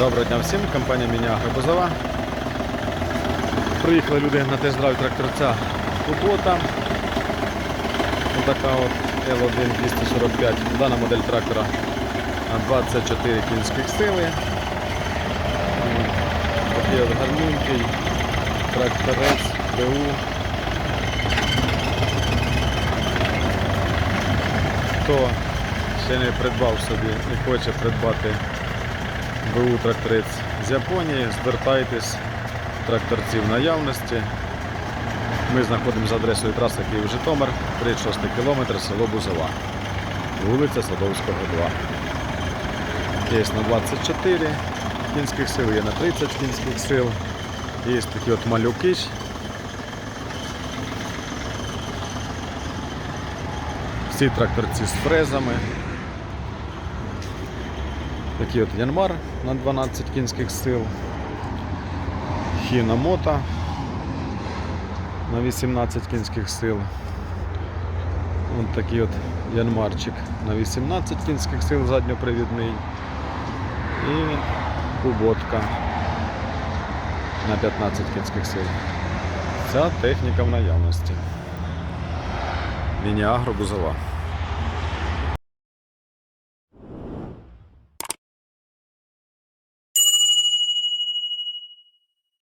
Доброго дня всім, компанія Міня Грибозова. Приїхали люди на тест-драйв тракторця Кубота. Така от L1 245. Дана модель трактора 24 кінських сили. От гарненький тракторець БУ. Хто ще не придбав собі і хоче придбати БУ тракторець з Японії, звертайтесь, тракторці в наявності. Ми знаходимося за адресою траси Київ-Житомир, 36 кілометр, село Бузова, вулиця Садовського, 2. Є на 24 кінських сил, є на 30 кінських сил. Є такі от малюки. Всі тракторці з фрезами. Такий от Янмар на 12 кінських сил. Хіномота на 18 кінських сил. Ось такий от Янмарчик на 18 кінських сил задньопривідний. І куботка на 15 кінських сил. Ця техніка в наявності. Міні Агро Бузова.